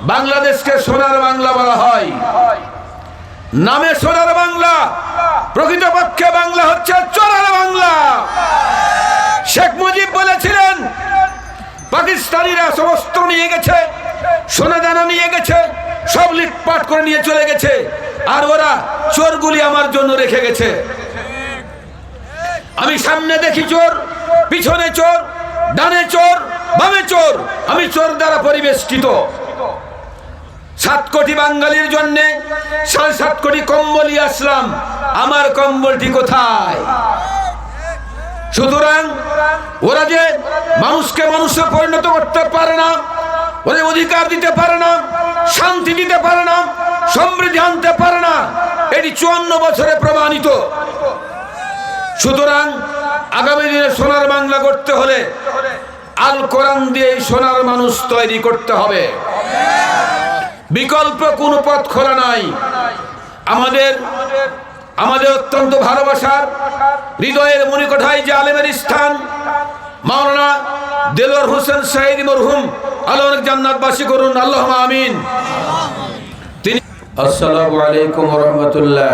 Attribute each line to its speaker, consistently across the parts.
Speaker 1: বাংলাদেশকে সোনার বাংলা বলা হয়। নামে সোনার বাংলা, প্রকৃতপক্ষে বাংলা হচ্ছে চোরার বাংলা। শেখ মুজিব বলেছিলেন, পাকিস্তানিরা সমস্ত নিয়ে গেছে, সোনা দানা নিয়ে গেছে, সব লিটপাট করে নিয়ে চলে গেছে, আর ওরা চোরগুলি আমার জন্য রেখে গেছে। আমি সামনে দেখি চোর, পিছনে চোর, ডানে চোর, বামে চোর, আমি চোর দ্বারা পরিবেষ্টিত। সাত কোটি বাঙালির জন্য সাড়ে সাত কোটি কম্বলই আসলাম। আমার কম্বলটি কোথায়? সুতরাং ওরা যে মানুষকে মানুষে পরিণত করতে পারে না, ওদের অধিকার দিতে পারে না, শান্তি দিতে পারে না, সমৃদ্ধি আনতে পারে না, এটি চুয়ান্ন বছরে প্রমাণিত। সুতরাং আগামী দিনে সোনার বাংলা করতে হলে আল কোরআন দিয়ে সোনার মানুষ তৈরি করতে হবে। বিকল্প কোনো পথ খোলা নাই আমাদের আমাদের অত্যন্ত ভালোবাসার হৃদয়ের মনিকঠায় যে আলেমের স্থান মাওলানা দেলোয়ার হোসেন সাইদ মরহুম আল্লাহ অনেক জান্নাতবাসী করুন আল্লাহ আমিন তিনি আসসালামু আলাইকুম রহমতুল্লাহ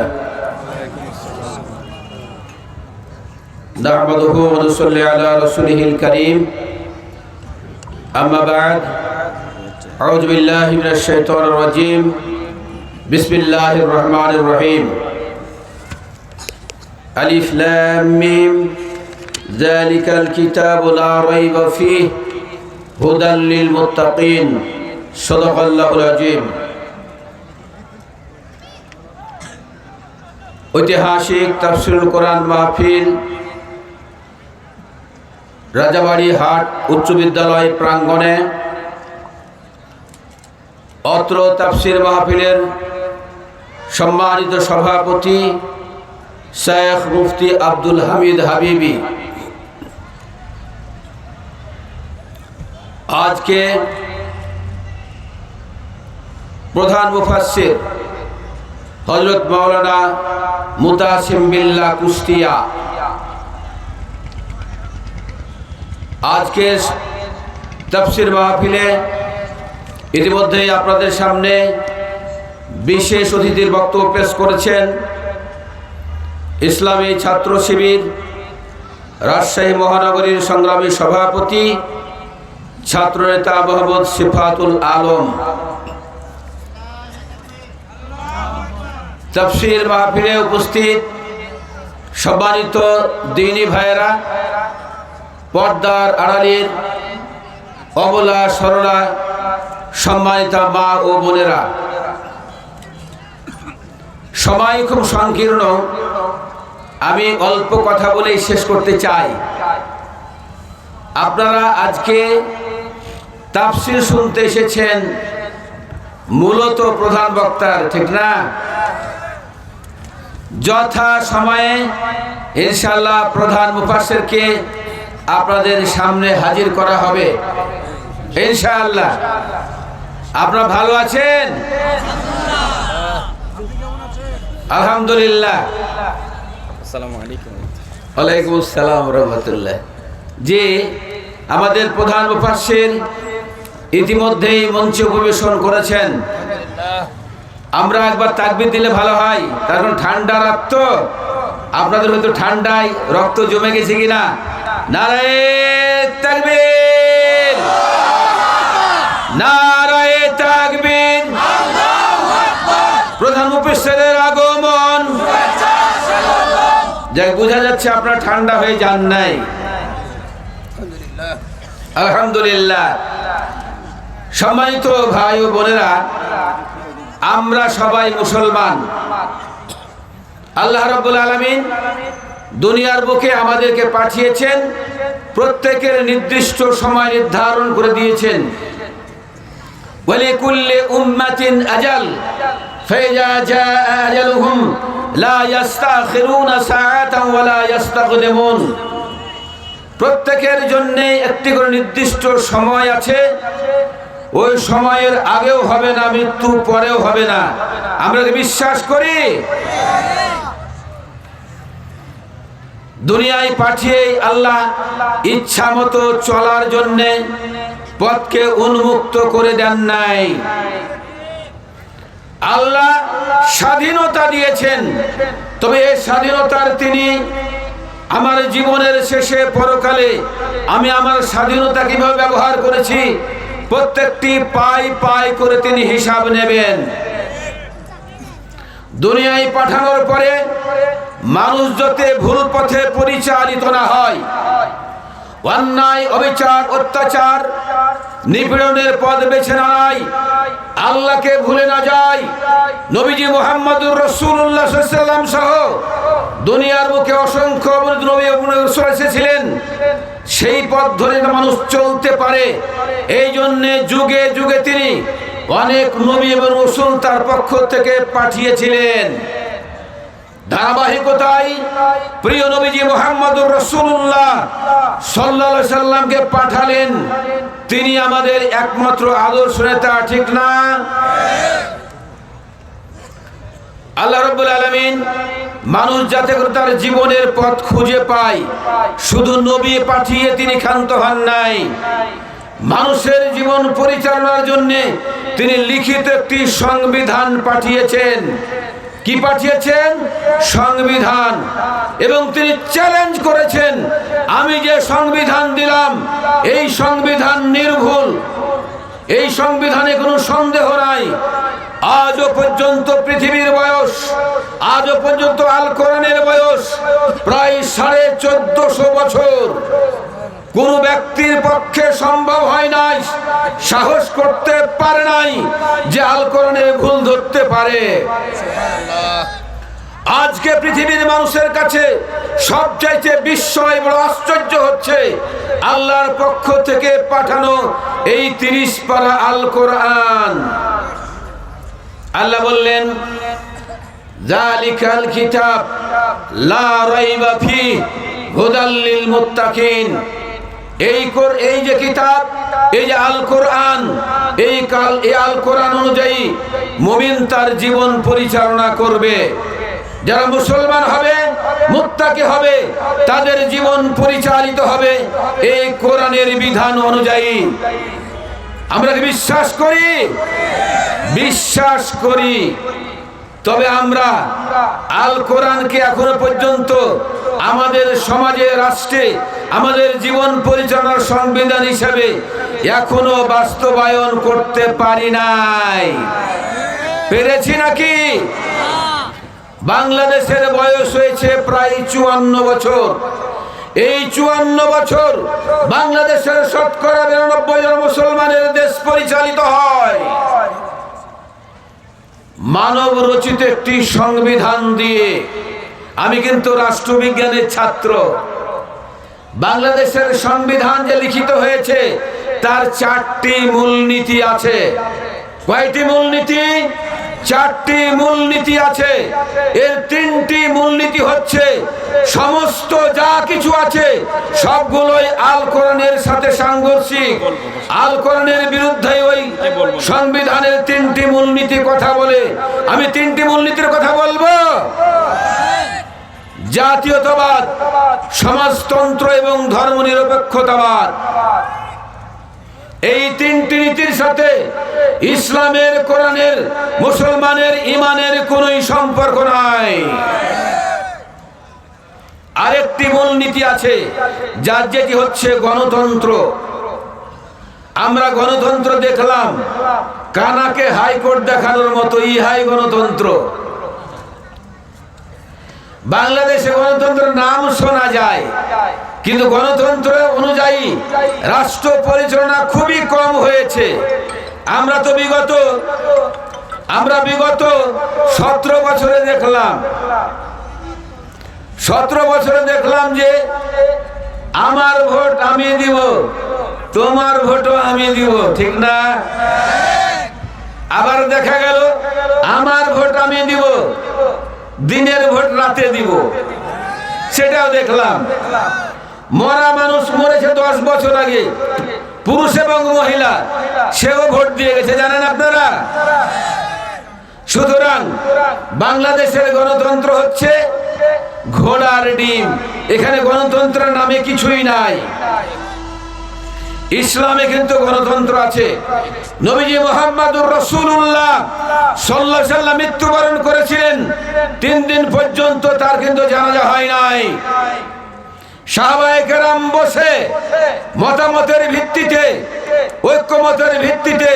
Speaker 1: نحمده ونصلي على رسوله الكريم أما بعد أعوذ بالله من الشيطان الرجيم بسم الله الرحمن الرحيم ألف لام ميم ذلك الكتاب لا ريب فيه هدى للمتقين صدق الله العظيم ঐতিহাসিক তাফসিরুল কোরআন মাহফিল রাজাবাড়ি হাট উচ্চ বিদ্যালয় প্রাঙ্গণে অত্র তাফসির মাহফিলের সম্মানিত সভাপতি শেখ মুফতি আব্দুল হামিদ হাবিবি। আজকে প্রধান মুফাসির হজরত মাওলানা মুতাসিম বিল্লা কুষ্টিয়া আজকে তফসির মাহফিলে ইতিমধ্যেই আপনাদের সামনে বিশেষ অতিথির বক্তব্য পেশ করেছেন ইসলামী ছাত্র শিবির রাজশাহী মহানগরীর সংগ্রামী সভাপতি ছাত্রনেতা মোহাম্মদ সিফাতুল আলম। তফসির মাহফিলে উপস্থিত সম্মানিত দিনী ভাইয়েরা, পর্দার আড়ালির অবলা সরলা সম্মানিতা মা ও বোনেরা, সময় খুব সংকীর্ণ। আমি অল্প কথা বলেই শেষ করতে চাই। আপনারা আজকে তাফসির শুনতে এসেছেন মূলত প্রধান বক্তার, ঠিক না? যথা সময়ে ইনশাল্লাহ প্রধান মুফাসেরকে আপনাদের সামনে হাজির করা হবে, ইনশাআল্লাহ। আপনারা ভালো আছেন? আলহামদুলিল্লাহ। ওয়ালাইকুম আসসালাম রহমতুল্লাহ। যে আমাদের প্রধান মুফাসসির ইতিমধ্যেই মঞ্চে পরিবেশন করেছেন। আমরা একবার তাকবির দিলে ভালো হয়। কারণ ঠান্ডা রাত তো আপনাদের হয়তো ঠান্ডায় রক্ত জমে গেছে কিনা? নারায়ে তাকবীর। নারায়ে অফিসারের আগমন। যাই বোঝা যাচ্ছে আপনার ঠান্ডা হয়ে যান নাই। আলহামদুলিল্লাহ। সম্মানিত ভাই ও বোনেরা, আমরা সবাই মুসলমান। আল্লাহ রব্বুল আলমিন দুনিয়ার বুকে আমাদেরকে পাঠিয়েছেন, প্রত্যেকের নির্দিষ্ট সময় নির্ধারণ করে দিয়েছেন। বলে কুল্লে উম্মাতিন আজাল। فإذا جاء أجلهم لا يستأخرون ساعة ولا يستقدمون প্রত্যেকের জন্য একটি করে নির্দিষ্ট সময় আছে ওই সময়ের আগেও হবে না মৃত্যু পরেও হবে না আমরা কি বিশ্বাস করি দুনিয়ায় পাঠিয়ে আল্লাহ ইচ্ছা মতো চলার জন্যে পথকে উন্মুক্ত করে দেন নাই আল্লাহ স্বাধীনতা দিয়েছেন। তবে এই স্বাধীনতার তিনি আমার জীবনের শেষে, পরকালে আমি আমার স্বাধীনতা কীভাবে ব্যবহার করেছি, প্রত্যেকটি পাই পাই করে তিনি হিসাব নেবেন। দুনিয়ায় পাঠানোর পরে মানুষ যাতে ভুল পথে পরিচালিত না হয়, অন্যায়, অবিচার, অত্যাচার নিপীড়নের পথ বেছে না নেয়। আল্লাহকে ভুলে না যায়। নবীজি মোহাম্মদুর রসুল্লাহ সাল্লাম সহ দুনিয়ার মুখে অসংখ্য নবী এসেছিলেন। সেই পথ ধরে মানুষ চলতে পারে। এই জন্যে যুগে যুগে তিনি অনেক নবী এবং রসুল তার পক্ষ থেকে পাঠিয়েছিলেন। ধারাবাহিকতায় প্রিয় নবীজি রসুল্লাহ পাঠালেন। তিনি আমাদের একমাত্র আদর্শ নেতা, ঠিক না? আল্লাহ রব্বুল আলমিন মানুষ যাতে করে তার জীবনের পথ খুঁজে পায়, শুধু নবী পাঠিয়ে তিনি ক্ষান্ত হন নাই। মানুষের জীবন পরিচালনার জন্য তিনি লিখিত একটি সংবিধান পাঠিয়েছেন। কি পাঠিয়েছেন? সংবিধান। এবং তিনি চ্যালেঞ্জ করেছেন, আমি যে সংবিধান দিলাম, এই সংবিধান নির্ভুল। এই সংবিধানে কোনো সন্দেহ নাই। আজও পর্যন্ত পৃথিবীর বয়স, আজও পর্যন্ত আল কোরআনের বয়স, প্রায় সাড়ে চোদ্দশো বছর। কোন ব্যক্তির পক্ষে সম্ভব হয় নাই। সাহস করতে পারে নাই যে আল কোরআনে ভুল ধরতে পারে। আজকে পৃথিবীর মানুষের কাছে সবচাইতে বিস্ময় বড় আশ্চর্য হচ্ছে, আল্লাহর পক্ষ থেকে পাঠানো এই তিরিশ পারা আল কোরআন। আল্লাহ বললেন জালিকাল কিতাব, লা রাইবা ফি হুদাল লিল মুত্তাকিন। এই এই যে কিতাব, এই যে আল কোরআন এই কাল, এই আল কোরআন অনুযায়ী মুমিন তার জীবন পরিচালনা করবে। যারা মুসলমান হবে, মুত্তাকি হবে, তাদের জীবন পরিচালিত হবে এই কোরআনের বিধান অনুযায়ী। আমরা বিশ্বাস করি? বিশ্বাস করি। তবে আমরা আল কোরআনকে এখনও পর্যন্ত আমাদের সমাজে, রাষ্ট্রে, আমাদের জীবন পরিচালনার সংবিধান হিসাবে এখনও বাস্তবায়ন করতে পারি নাই। পেরেছি নাকি? বাংলাদেশের বয়স হয়েছে প্রায় চুয়ান্ন বছর। এই চুয়ান্ন বছর বাংলাদেশের শতকরা বিরানব্বই জন মুসলমানের দেশ পরিচালিত হয়। মানব রচিত একটি সংবিধান দিয়ে আমি কিন্তু রাষ্ট্রবিজ্ঞানের ছাত্র। বাংলাদেশের সংবিধান যে লিখিত হয়েছে, তার চারটি মূলনীতি আছে। কয়টি মূলনীতি? চারটি মূলনীতি আছে। এর তিনটি মূলনীতি হচ্ছে, সমস্ত যা কিছু আছে, সবগুলোই আল কোরআনের সাথে সাংঘর্ষিক। আল কোরআনের বিরুদ্ধে ওই সংবিধানের তিনটি মূলনীতি কথা বলে। আমি তিনটি মূলনীতির কথা বলব? জাতীয়তাবাদ, সমাজতন্ত্র এবং ধর্মনিরপেক্ষতাবাদ। এই তিনটি নীতির সাথে ইসলামের, কোরআনের, মুসলমানের ইমানের কোন সম্পর্ক নাই। আরেকটি মূল নীতি আছে, যার যেটি হচ্ছে গণতন্ত্র। আমরা গণতন্ত্র দেখলাম, কানাকে হাইকোর্ট দেখানোর মতো ইহাই গণতন্ত্র। বাংলাদেশে গণতন্ত্রের নাম শোনা যায় কিন্তু গণতন্ত্র অনুযায়ী রাষ্ট্র পরিচালনা খুবই কম হয়েছে। আমরা তো বিগত, আমরা বিগত সতেরো বছরে দেখলাম। সতেরো বছরে দেখলাম যে আমার ভোট আমি দিব, তোমার ভোটও আমি দিব, ঠিক না? আবার দেখা গেল, আমার ভোট আমি দিব, দিনের ভোট রাতে দিব। সেটাও দেখলাম। মরা মানুষ মরেছে দশ বছর আগে। পুরুষ এবং মহিলা, সেও ভোট দিয়ে গেছে, জানেন আপনারা? সুতরাং বাংলাদেশের গণতন্ত্র হচ্ছে ঘোড়ার ডিম। এখানে গণতন্ত্রের নামে কিছুই নাই। ইসলামে কিন্তু গণতন্ত্র আছে। নবীজি মোহাম্মদুর রসুল্লাহ সাল্লাহ সাল্লাম মৃত্যুবরণ করেছিলেন। তিন দিন পর্যন্ত তার কিন্তু জানাজা হয় নাই। মতামতের ভিত্তিতে ভিত্তিতে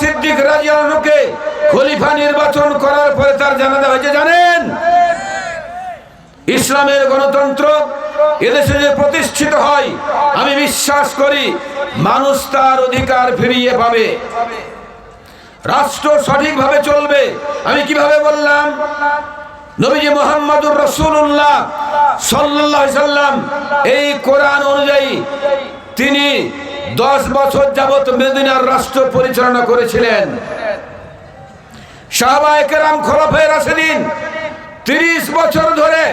Speaker 1: সিদ্দিক খলিফা নির্বাচন করার পরে তার জানেন? ইসলামের গণতন্ত্র এদেশে যে প্রতিষ্ঠিত হয়, আমি বিশ্বাস করি মানুষ তার অধিকার ফিরিয়ে পাবে। রাষ্ট্র সঠিকভাবে চলবে, আমি কীভাবে বললাম? নবীজি মোহাম্মদুর রসুল্লাহ সাল্লাহ সাল্লাম, এই কোরআন অনুযায়ী তিনি দশ বছর যাবত মেদিনার রাষ্ট্র পরিচালনা করেছিলেন। সাহবায়কেরাম খলফে রাশেদিন তিরিশ বছর ধরে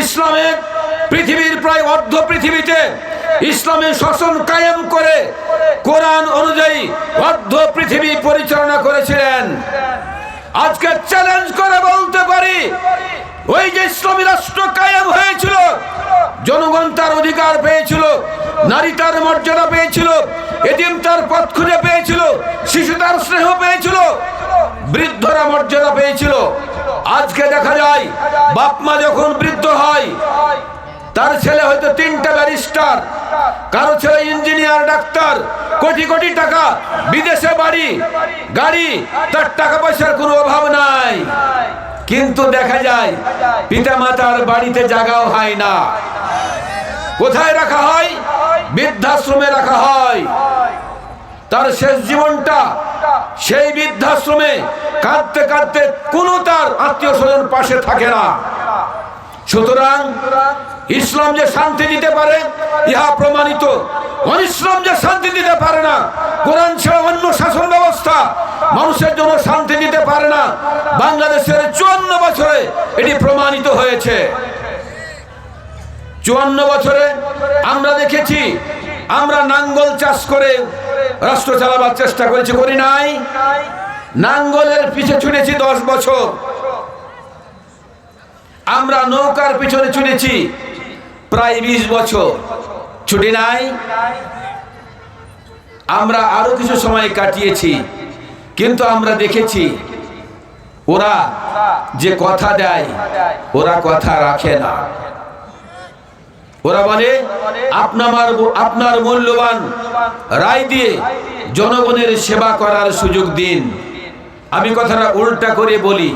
Speaker 1: ইসলামের পৃথিবীর প্রায় অর্ধ পৃথিবীতে ইসলামের শাসন কায়েম করে কোরআন অনুযায়ী অর্ধ পৃথিবী পরিচালনা করেছিলেন। আজকে চ্যালেঞ্জ করে বলতে পারি, ওই যে ইসলামী রাষ্ট্র কায়েম হয়েছিল, জনগণ তার অধিকার পেয়েছিল, নারী তার মর্যাদা পেয়েছিল এটিএম তার পথ খুঁজে পেয়েছিল, শিশু তার স্নেহ পেয়েছিল, বৃদ্ধরা মর্যাদা পেয়েছিল। আজকে দেখা যায়, বাপ মা যখন বৃদ্ধ হয় তার ছেলে হয়তো তিনটা ব্যারিস্টার। কারও ছেলে ইঞ্জিনিয়ার, ডাক্তার, কোটি কোটি টাকা, বিদেশে বাড়ি, গাড়ি, তার টাকা পয়সার কোনো অভাব নাই। কিন্তু দেখা যায় পিতা মাতার বাড়িতে জাগাও হয় না। কোথায় রাখা হয়? বৃদ্ধাশ্রমে রাখা হয়। তার শেষ জীবনটা সেই বৃদ্ধাশ্রমে কাঁদতে কাঁদতে কোনো তার আত্মীয় স্বজন পাশে থাকে না। সুতরাং ইসলাম যে শান্তি দিতে পারে, ইহা প্রমাণিত। অনিসলাম যে শান্তি দিতে পারে না, কোরআন ছাড়া অন্য শাসন ব্যবস্থা মানুষের জন্য শান্তি দিতে পারে না। বাংলাদেশের চুয়ান্ন বছরে এটি প্রমাণিত হয়েছে। চুয়ান্ন বছরে আমরা দেখেছি, আমরা নাঙ্গল চাষ করে রাষ্ট্র চালাবার চেষ্টা করেছি, করি নাই। নাঙ্গলের পিছে ছুটেছি দশ বছর। আমরা নৌকার পিছনে ছুটেছি প্রায় বিশ বছর। ছুটি নাই। আমরা আরও কিছু সময় কাটিয়েছি, কিন্তু আমরা দেখেছি ওরা যে কথা দেয়, ওরা কথা রাখে না। ওরা বলে, আপনার আপনার মূল্যবান রায় দিয়ে জনগণের সেবা করার সুযোগ দিন। আমি কথাটা উল্টা করে বলি,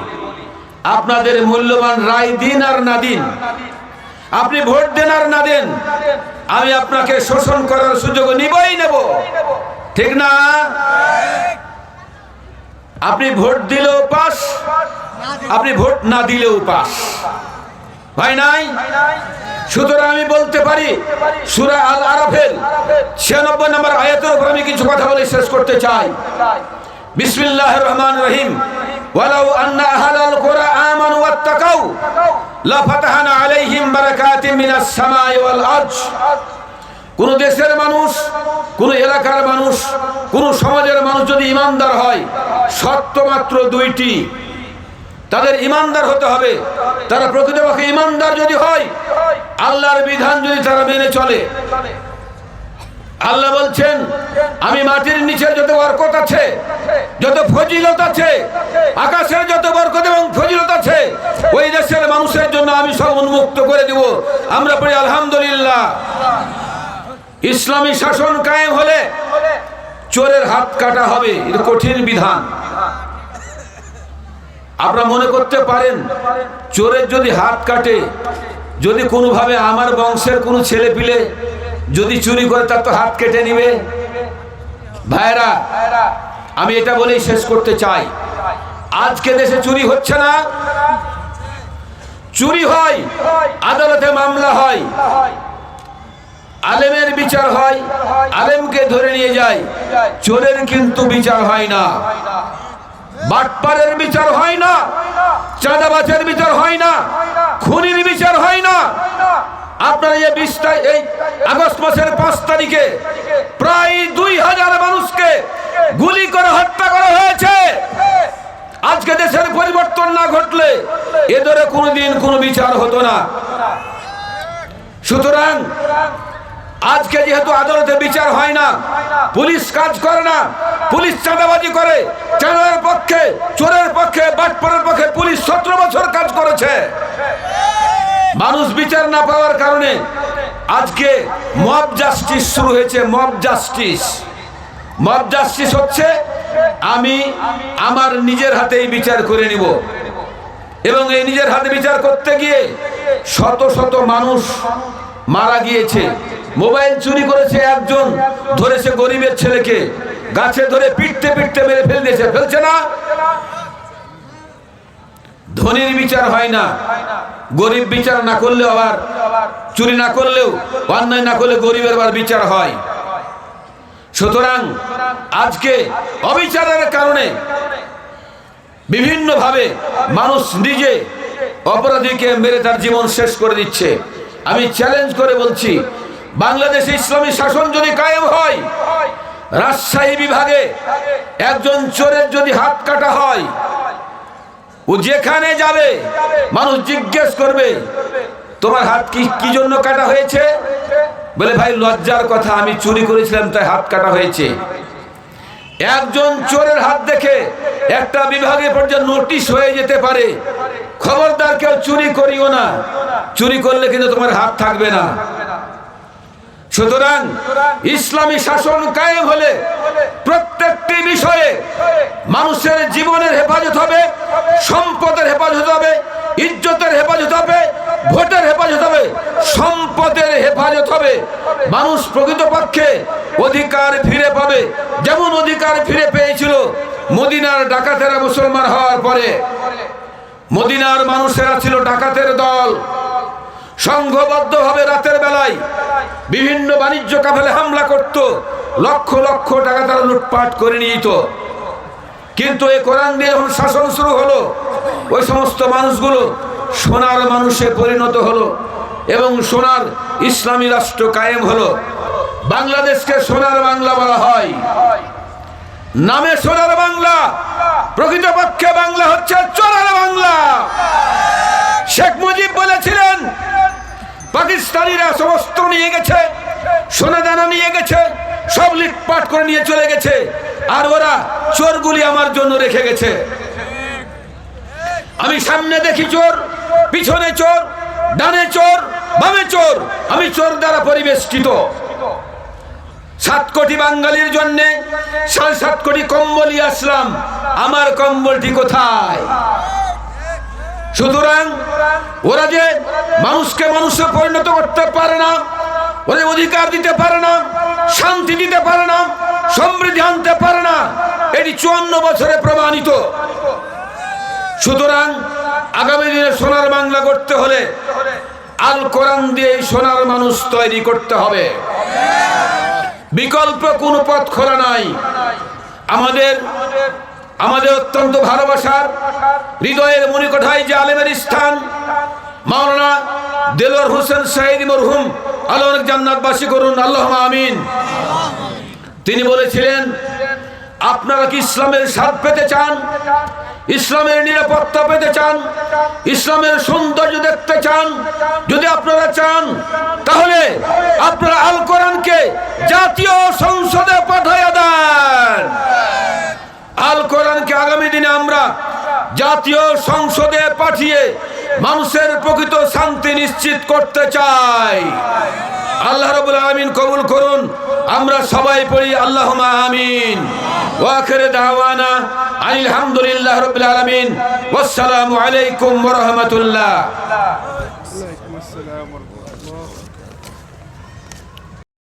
Speaker 1: আপনাদের মূল্যবান রায় দিন আর না দিন। আপনি ভোট দেন আর না দেন, আমি আপনাকে শোষণ করার সুযোগ নিবই নেব। ঠিক না? আপনি ভোট দিলেও পাস, আপনি ভোট না দিলেও পাস। ভাই নাই? সুতরাং আমি বলতে পারি, সুরা আল আরাফেল ছিয়ানব্বই নম্বর আয়াতের উপর আমি কিছু কথা বলে শেষ করতে চাই। বিসমিল্লাহ রহমান রহিম। ওয়ালাউ আন্না আহালাল কোরা আমানু ওয়াত্তাকাউ। লাফাতাহানা আলাইহিম বারাকাতিম মিনাস সামাই ওয়াল আরজ। কোন দেশের মানুষ, কোন এলাকার মানুষ, কোন সমাজের মানুষ যদি ইমানদার হয় সত্য মাত্র দুইটি। তাদের ইমানদার হতে হবে। তারা প্রকৃতপক্ষে ইমানদার যদি হয়, আল্লাহর বিধান যদি তারা মেনে চলে। আল্লাহ বলছেন, আমি মাটির নিচে যত বরকত আছে, যত ফজিলত আছে সব উন্মুক্ত করে দিব। আমরা পড়ি, আলহামদুলিল্লাহ। ইসলামী শাসন কায়েম হলে চোরের হাত কাটা হবে। এটা কঠিন বিধান। আপনারা মনে করতে পারেন, চোরের যদি হাত কাটে, যদি কোনোভাবে আমার বংশের কোনো ছেলে পিলে যদি চুরি করে, তার তো হাত কেটে নিবে। ভাইরা আমি এটা বলেই শেষ করতে চাই। আজকে দেশে চুরি হচ্ছে না চুরি হয়, আদালতে মামলা হয়, আলেমের বিচার হয়, আলেমকে ধরে নিয়ে যায়, চোরের কিন্তু বিচার হয় না। বাটপারের বিচার হয় না, চাঁদাবাজের বিচার হয় না, খুনির বিচার হয় না। আপনারা এই বিশ তারিখ এই আগস্ট মাসের পাঁচ তারিখে প্রায় দুই হাজার মানুষকে গুলি করে হত্যা করা হয়েছে। আজকে দেশের পরিবর্তন না ঘটলে এদের কোনোদিন কোনো বিচার হতো না। সুতরাং আজকে যেহেতু আদালতে বিচার হয় না, পুলিশ কাজ করে না, পুলিশ চাঁদাবাজি করে, চাঁদার পক্ষে, চোরের পক্ষে বাটপাড়ের পক্ষে পুলিশ সতেরো বছর কাজ করেছে। মানুষ বিচার না পাওয়ার কারণে আজকে মব জাস্টিস শুরু হয়েছে মব জাস্টিস মব জাস্টিস হচ্ছে আমি আমার নিজের হাতেই বিচার করে নিব। এবং এই নিজের হাতে বিচার করতে গিয়ে শত শত মানুষ মারা গিয়েছে। মোবাইল চুরি করেছে একজন, ধরেছে গরিবের ছেলেকে, গাছে ধরে পিটতে পিটতে মেরে ফেল দিয়েছে। ফেলছে না? ধনীর বিচার হয় না। গরিব বিচার না করলেও আবার, চুরি না করলেও, অন্যায় না করলে গরিবের আবার বিচার হয়। সুতরাং আজকে অবিচারের কারণে বিভিন্নভাবে মানুষ নিজে অপরাধীকে মেরে তার জীবন শেষ করে দিচ্ছে। আমি চ্যালেঞ্জ করে বলছি, বাংলাদেশে ইসলামী শাসন যদি কায়েম হয়, রাজশাহী বিভাগে একজন চোরের যদি হাত কাটা হয়, ও যেখানে যাবে, মানুষ জিজ্ঞেস করবে তোমার হাত কি কি জন্য কাটা হয়েছে? বলে, ভাই, লজ্জার কথা, আমি চুরি করেছিলাম, তাই হাত কাটা হয়েছে। একজন চোরের হাত দেখে একটা বিভাগে পর্যন্ত নোটিশ হয়ে যেতে পারে। খবরদার কেউ চুরি করিও না। চুরি করলে কিন্তু তোমার হাত থাকবে না। সুতরাং ইসলামী শাসন কায়েম হলে প্রত্যেকটি বিষয়ে মানুষের জীবনের হেফাজত হবে সম্পদের হেফাজত হবে ইজ্জতের হেফাজত হবে ভোটের হেফাজত হবে সম্পদের হেফাজত হবে। মানুষ প্রকৃতপক্ষে অধিকার ফিরে পাবে যেমন অধিকার ফিরে পেয়েছিল মদিনার ডাকাতেরা মুসলমান হওয়ার পরে। মদিনার মানুষেরা ছিল ডাকাতের দল। সংঘবদ্ধভাবে রাতের বেলায় বিভিন্ন বাণিজ্য কাফেলে হামলা করত, লক্ষ লক্ষ টাকা তারা লুটপাট করে নিয়ে যেত কিন্তু এই কোরআন দিয়ে যখন শাসন শুরু হলো, ওই সমস্ত মানুষগুলো সোনার মানুষে পরিণত হলো এবং সোনার ইসলামী রাষ্ট্র কায়েম হলো। বাংলাদেশকে সোনার বাংলা বলা হয়। নামে সোনার বাংলা, প্রকৃতপক্ষে বাংলা হচ্ছে চোরার বাংলা। শেখ মুজিব বলেছিলেন পাকিস্তানিরা সমস্ত নিয়ে গেছে সোনা দানা নিয়ে গেছে, সব লিটপাট করে নিয়ে চলে গেছে, আর ওরা চোরগুলি আমার জন্য রেখে গেছে। আমি সামনে দেখি চোর, পিছনে চোর, ডানে চোর, বামে চোর, আমি চোর দ্বারা পরিবেষ্টিত। সাত কোটি বাঙালির জন্য সাড়ে সাত কোটি কম্বলই আসলাম, আমার কম্বলটি কোথায়? সুতরাং ওরা যে মানুষকে মানুষে পরিণত করতে পারে না, ওদের অধিকার দিতে পারে না, শান্তি দিতে পারে না, সমৃদ্ধি আনতে পারে না, এটি চুয়ান্ন বছরে প্রমাণিত। সুতরাং আগামী দিনে সোনার বাংলা করতে হলে আল কোরআন দিয়ে সোনার মানুষ তৈরি করতে হবে। বিকল্প কোনো পথ খোলা নাই। আমাদের আমাদের অত্যন্ত ভালোবাসার, হৃদয়ের মনে মনিকঠায় যে আলেমের স্থান, মাওলানা দেলোয়ার হোসেন সাইদ মরহুম আল্লাহ অনেক জান্নাতবাসী করুন আল্লাহ আমিন। তিনি বলেছিলেন, আপনারা কি ইসলামের স্বাদ পেতে চান? ইসলামের নিরাপত্তা পেতে চান? ইসলামের সৌন্দর্য দেখতে চান? যদি আপনারা চান, তাহলে আপনারা আল কোরআনকে জাতীয় সংসদে পাঠাইয়া দেন। আল কোরআনকে আগামী দিনে আমরা জাতীয় সংসদে পাঠিয়ে মানুষের প্রকৃত শান্তি নিশ্চিত করতে চাই। আল্লাহ রাব্বুল আলামিন কবুল করুন। আমরা সবাই পড়ি, আল্লাহুম্মা আমিন। ওয়া আখির দাওয়ানা আলহামদুলিল্লাহ রাব্বিল আলামিন। ওয়াসসালামু আলাইকুম রাহমাতুল্লাহ।